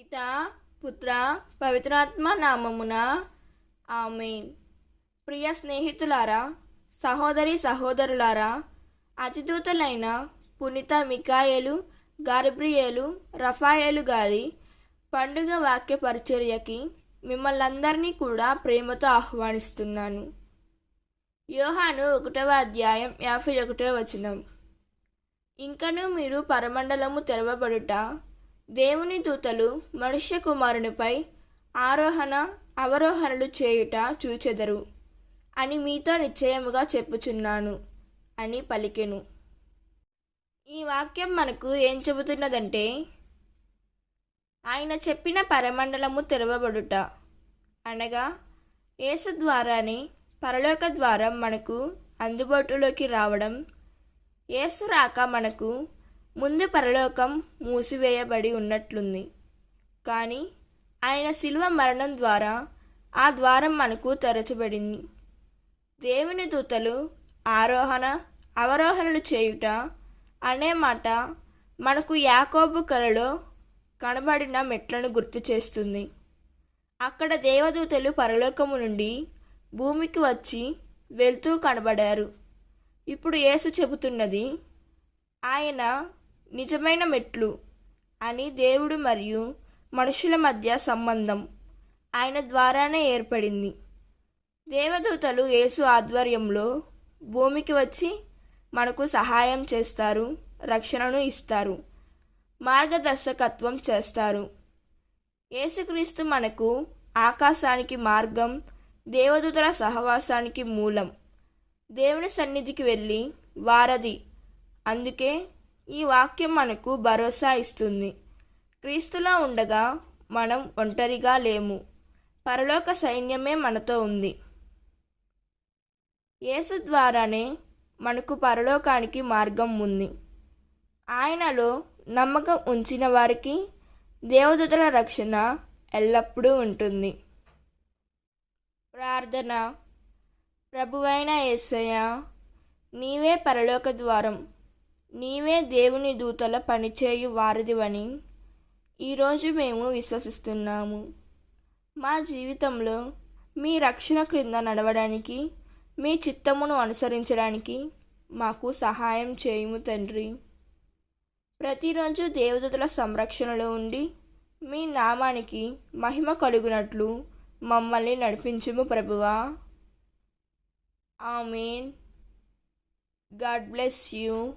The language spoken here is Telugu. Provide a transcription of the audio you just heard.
పిత పుత్ర పవిత్రాత్మ నామమున ఆమెన్. ప్రియ స్నేహితులారా సహోదరి సహోదరులారా అతిదూతలైన పునీత మికాయలు గార్బ్రియేలు రఫాయేలు గారి పండుగ వాక్య పరిచర్యకి మిమ్మల్ని అందరినీ కూడా ప్రేమతో ఆహ్వానిస్తున్నాను. యోహాను ఒకటవ అధ్యాయం యాభై ఒకటవ వచనం. ఇంకనూ మీరు పరమండలము తెరవబడుట దేవుని దూతలు మనుష్య కుమారునిపై ఆరోహణ అవరోహణలు చేయుట చూచెదరు అని మీతో నిశ్చయముగా చెప్పుచున్నాను అని పలికెను. ఈ వాక్యం మనకు ఏం చెబుతున్నదంటే ఆయన చెప్పిన పరమండలము తెరవబడుట అనగా యేసు ద్వారానే పరలోక ద్వారం మనకు అందుబాటులోకి రావడం యేసు రాక మనకు ముందు పరలోకం మూసివేయబడి ఉన్నట్లుంది. కానీ ఆయన శిలువ మరణం ద్వారా ఆ ద్వారం మనకు తెరచబడింది. దేవుని దూతలు ఆరోహణ అవరోహణలు చేయుట అనే మాట మనకు యాకోబు కలలో కనబడిన మెట్లను గుర్తు చేస్తుంది. అక్కడ దేవదూతలు పరలోకము నుండి భూమికి వచ్చి వెళ్తూ కనబడారు. ఇప్పుడు యేసు చెబుతున్నది ఆయన నిజమైన మెట్లు అని దేవుడు మరియు మనుషుల మధ్య సంబంధం ఆయన ద్వారానే ఏర్పడింది. దేవదూతలు యేసు ఆధ్వర్యంలో భూమికి వచ్చి మనకు సహాయం చేస్తారు రక్షణను ఇస్తారు మార్గదర్శకత్వం చేస్తారు. యేసుక్రీస్తు మనకు ఆకాశానికి మార్గం దేవదూతల సహవాసానికి మూలం. దేవుని సన్నిధికి వెళ్ళి వారధి. అందుకే ఈ వాక్యం మనకు భరోసా ఇస్తుంది. క్రీస్తులో ఉండగా మనం ఒంటరిగా లేము. పరలోక సైన్యమే మనతో ఉంది. యేసు ద్వారానే మనకు పరలోకానికి మార్గం ఉంది. ఆయనలో నమ్మకం ఉంచిన వారికి దేవదూతల రక్షణ ఎల్లప్పుడూ ఉంటుంది. ప్రార్థన. ప్రభువైన యేసయ్య నీవే పరలోక ద్వారం. నీవే దేవుని దూతల పనిచేయు వారిదివని ఈరోజు మేము విశ్వసిస్తున్నాము. మా జీవితంలో మీ రక్షణ క్రింద నడవడానికి మీ చిత్తమును అనుసరించడానికి మాకు సహాయం చేయము తండ్రి. ప్రతిరోజు దేవదూతల సంరక్షణలో ఉండి మీ నామానికి మహిమ కలుగునట్లు మమ్మల్ని నడిపించుము ప్రభువా. ఆమెన్. God bless you.